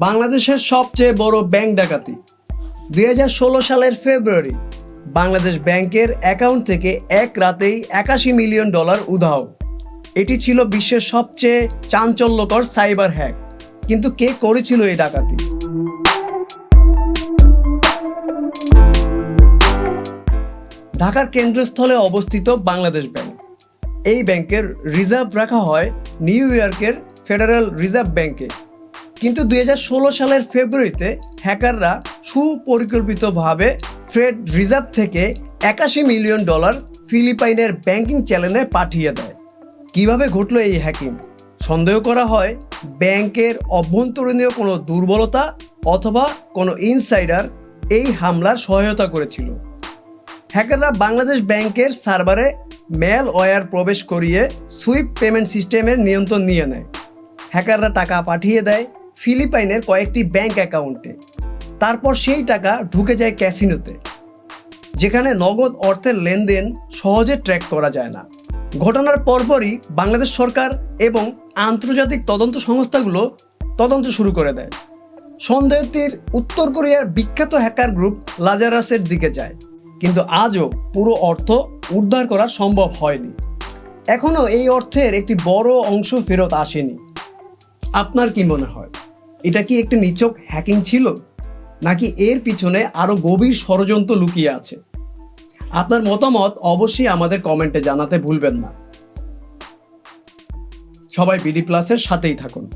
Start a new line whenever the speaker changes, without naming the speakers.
বাংলাদেশের সবচেয়ে বড় ব্যাংক ডাকাতি। দুই হাজার ষোলো সালের ফেব্রুয়ারি, বাংলাদেশ ব্যাংকের অ্যাকাউন্ট থেকে এক রাতেই একাশি মিলিয়ন ডলার উধাও। এটি ছিল বিশ্বের সবচেয়ে চাঞ্চল্যকর সাইবার হ্যাক। কিন্তু কে করেছিল এই ডাকাতি? ঢাকার কেন্দ্রস্থলে অবস্থিত বাংলাদেশ ব্যাংক। এই ব্যাংকের রিজার্ভ রাখা হয় নিউ ইয়র্কের ফেডারেল রিজার্ভ ব্যাংকে। কিন্তু দুই হাজার ষোলো সালের ফেব্রুয়ারিতে হ্যাকাররা সুপরিকল্পিতভাবে ফেড রিজার্ভ থেকে একাশি মিলিয়ন ডলার ফিলিপাইনের ব্যাংকিং চ্যানেলে পাঠিয়ে দেয়। কীভাবে ঘটলো এই হ্যাকিং? সন্দেহ করা হয়, ব্যাংকের অভ্যন্তরীণীয় কোনো দুর্বলতা অথবা কোনো ইনসাইডার এই হামলার সহায়তা করেছিল। হ্যাকাররা বাংলাদেশ ব্যাংকের সার্ভারে মেল ওয়ার প্রবেশ করিয়ে সুইপ পেমেন্ট সিস্টেমের নিয়ন্ত্রণ নিয়ে নেয়। হ্যাকাররা টাকা পাঠিয়ে দেয় ফিলিপাইনের কয়েকটি ব্যাংক অ্যাকাউন্টে। তারপর সেই টাকা ঢুকে যায় ক্যাসিনোতে, যেখানে নগদ অর্থের লেনদেন সহজে ট্র্যাক করা যায় না। ঘটনার পরপরই বাংলাদেশ সরকার এবং আন্তর্জাতিক তদন্ত সংস্থাগুলো তদন্ত শুরু করে দেয়। সন্দেহটির উত্তর কোরিয়ার বিখ্যাত হ্যাকার গ্রুপ লাজারাসের দিকে যায়, কিন্তু আজও পুরো অর্থ উদ্ধার করা সম্ভব হয়নি। এখনও এই অর্থের একটি বড় অংশ ফেরত আসেনি। আপনার কি মনে হয়? এটা কি একটি নিচক হ্যাকিং ছিল? নাকি এর পিছনে আরও গভীর ষড়যন্ত্র লুকিয়ে আছে? আপনার মতামত অবশ্যই আমাদের কমেন্টে জানাতে ভুলবেন না। সবাই বিডি প্লাসের সাথেই থাকুন।